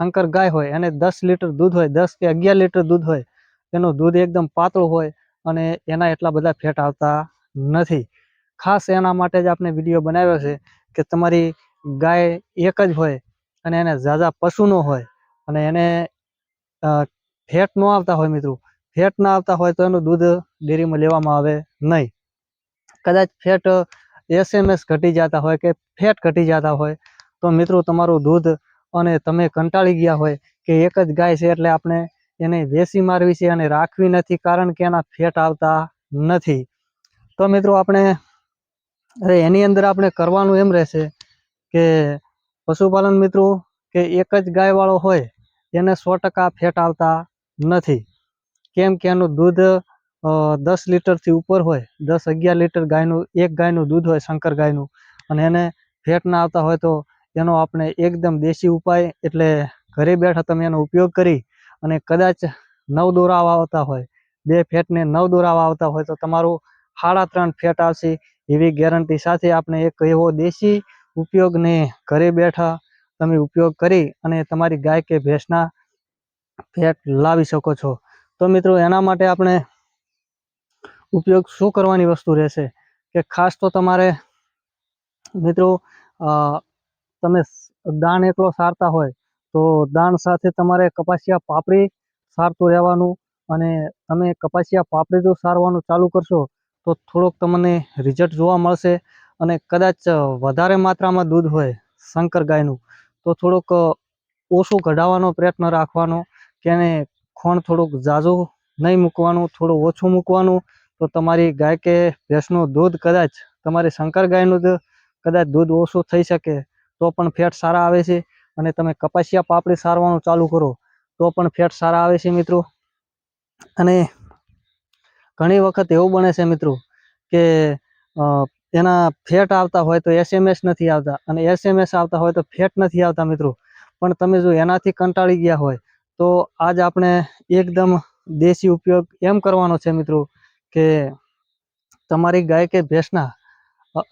શંકર ગાય હોય અને દસ લીટર દૂધ હોય, દસ કે અગિયાર લીટર દૂધ હોય એનું દૂધ એકદમ પાતળું હોય અને એના એટલા બધા ફેટ આવતા નથી. ખાસ એના માટે જ આપણે વીડિયો બનાવ્યો છે કે તમારી ગાય એક જ હોય અને એને ઝાઝા ન હોય અને એને ફેટ ન આવતા હોય મિત્રો. ફેટ ના આવતા હોય તો એનું દૂધ ડેરીમાં લેવામાં આવે નહીં. કદાચ ફેટ એસએમએસ ઘટી જતા હોય કે ફેટ ઘટી જતા હોય તો મિત્રો તમારું દૂધ અને તમે કંટાળી ગયા હોય કે એક જ ગાય છે એટલે આપણે એને વેસી મારવી છે અને રાખવી નથી કારણ કે એના ફેટ આવતા નથી. તો મિત્રો આપણે અરે એની અંદર આપણે કરવાનું એમ રહેશે કે પશુપાલન મિત્રો કે એક જ ગાયવાળો હોય એને સો ટકા ફેટ આવતા નથી. કેમ કે એનું દૂધ દસ લીટરથી ઉપર હોય, દસ અગિયાર લીટર ગાયનું, એક ગાયનું દૂધ હોય, શંકર ગાયનું, અને એને ફેટ ના આવતા હોય તો એનો આપણે એકદમ દેશી ઉપાય એટલે ઘરે બેઠા તમે એનો ઉપયોગ કરી અને કદાચ નવ દોરા આવતા હોય, બે ફેટને નવ દોરા આવતા હોય તો તમારું સાડા ત્રણ ફેટ આવશે એવી ગેરંટી સાથે આપણે એક એવો દેશી ઉપયોગને ઘરે બેઠા તમે ઉપયોગ કરી અને તમારી ગાય કે ભેંસના ફેટ લાવી શકો છો. તો મિત્રો એના માટે આપણે ઉપયોગ શું કરવાની વસ્તુ રહેશે? કે ખાસ તો તમારે મિત્રો તમે દાણ એકલો સારતા હોય, તો દાણ સાથે તમારે કપાસિયા પાપડી સારતું રહેવાનું અને તમે કપાસિયા પાપડી જો સારવાનું ચાલુ કરશો, તો થોડોક તમને રિઝલ્ટ જોવા મળશે અને કદાચ વધારે માત્રામાં દૂધ હોય શંકર ગાયનું, તો થોડુંક ઓછું કઢાવવાનો પ્રયત્ન રાખવાનો કે એને ખોણ થોડુંક ઝાઝું નહીં મૂકવાનું, થોડું ઓછું મૂકવાનું, તો તમારી ગાય કે ભેંસનું દૂધ કદાચ તમારી શંકર ગાયનું કદાચ દૂધ ઓછું થઈ શકે તો પણ ફેટ સારા આવે છે અને તમે કપાસિયા પાપડી સારવાનું ચાલુ કરો, તો પણ ફેટ સારા આવે છે મિત્રો. અને ઘણી વખત એવું બને છે મિત્રો કે એના ફેટ આવતા હોય તો એસએમએસ નથી આવતા અને એસએમએસ આવતા હોય તો ફેટ નથી આવતા મિત્રો. પણ તમે જો એનાથી કંટાળી ગયા હોય તો આજ આપણે એકદમ દેશી ઉપયોગ એમ કરવાનો છે મિત્રો કે તમારી ગાય કે ભેંસના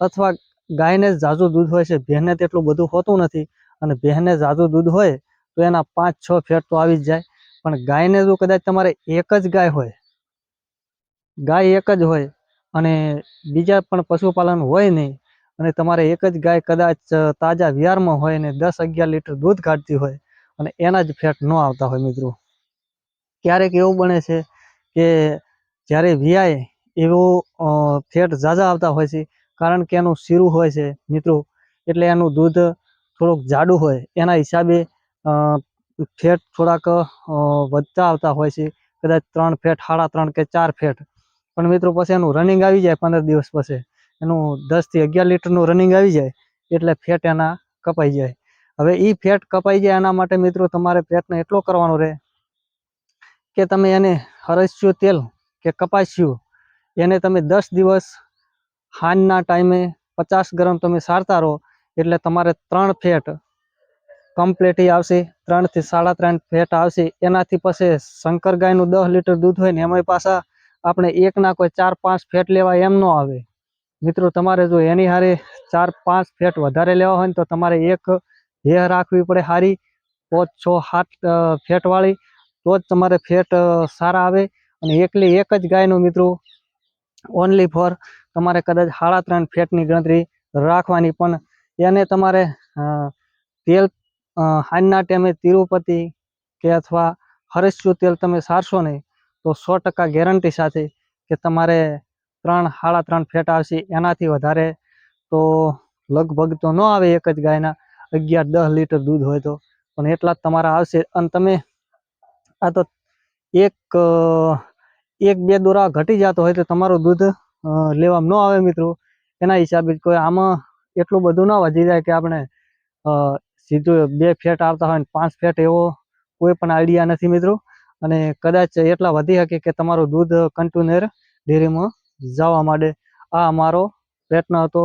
અથવા ગાયને ઝાઝું દૂધ હોય છે, ભેંને તેટલું બધું હોતું નથી. અને ભેંને ઝાઝું દૂધ હોય તો એના પાંચ, છ ફેટ તો આવી જ જાય. પણ ગાયને જો કદાચ તમારે એક જ ગાય હોય, ગાય એક જ હોય અને બીજા પણ પશુપાલન હોય નહીં, અને તમારે એક જ ગાય કદાચ તાજા વિયારમાં હોય ને દસ અગિયાર લીટર દૂધ કાઢતી હોય, અને એના જ ફેટ ન આવતા હોય મિત્રો. ક્યારેક એવું બને છે કે જ્યારે વિયાય એવો ફેટ ઝાઝા આવતા હોય છે કારણ કે એનું શીરું હોય છે મિત્રો. એટલે એનું દૂધ થોડુંક જાડું હોય. એના હિસાબે ફેટ થોડાક વધતા આવતા હોય છે. કદાચ ત્રણ ફેટ, સાડા ત્રણ કે ચાર ફેટ. પણ મિત્રો પછી એનું રનિંગ આવી જાય પંદર દિવસ પછી. એનું દસથી અગિયાર લીટરનું રનિંગ આવી જાય, એટલે ફેટ એના કપાઈ જાય. હવે એ ફેટ કપાઈ જાય એના માટે મિત્રો તમારે પ્રયત્ન એટલો કરવાનો રહે કે તમે એને હરસ્યું તેલ કે કપાસ્યું, એને તમે દસ દિવસ સાંજના ટાઈમે પચાસ ગ્રામ તમે સારતા રહો, એટલે તમારે ત્રણ ફેટ કમ્પ્લીટ આવશે. ત્રણથી સાડા ત્રણ ફેટ આવશે. એનાથી પછી શંકર ગાયનું દસ લીટર દૂધ હોય ને એમાંય પાછા આપણે એકના કોઈ ચાર પાંચ ફેટ લેવા એમ ન આવે. મિત્રો, તમારે જો એની હારે ચાર પાંચ ફેટ વધારે લેવા હોય ને તો તમારે એક ભેહ રાખવી પડે સારી પાંચ છ સાત ફેટવાળી, તો જ તમારે ફેટ સારા આવે. અને એકલી એક જ ગાયનું મિત્રો ઓનલી ફોર તમારે કદાચ સાડા ત્રણ ફેટની ગણતરી રાખવાની, પણ એને તમારે તેલ હાજના ટાઈમે તિરુપતિ કે અથવા હરસ્યું તેલ તમે સારશો નહીં, તો સો ટકા ગેરંટી સાથે કે તમારે ત્રણ સાડા ત્રણ ફેટ આવશે એનાથી વધારે, તો લગભગ તો ન આવે એક જ ગાયના, અગિયાર, દસ લીટર દૂધ હોય તો, પણ એટલા જ તમારા આવશે. અને તમે આ તો એક એક બે દોરા ઘટી જતો હોય તો તમારું દૂધ લેવામાં ન આવે મિત્રો. એના હિસાબે કોઈ આમાં એટલું બધું ન વધી જાય કે આપણે સીધું બે ફેટ આવતા હોય ને પાંચ ફેટ એવો કોઈ પણ આઈડિયા નથી મિત્રો. અને કદાચ એટલા વધી શકે કે તમારું દૂધ કન્ટિન્યુઅર ડેરીમાં જવા માંડે. આ અમારો પ્રયત્ન હતો.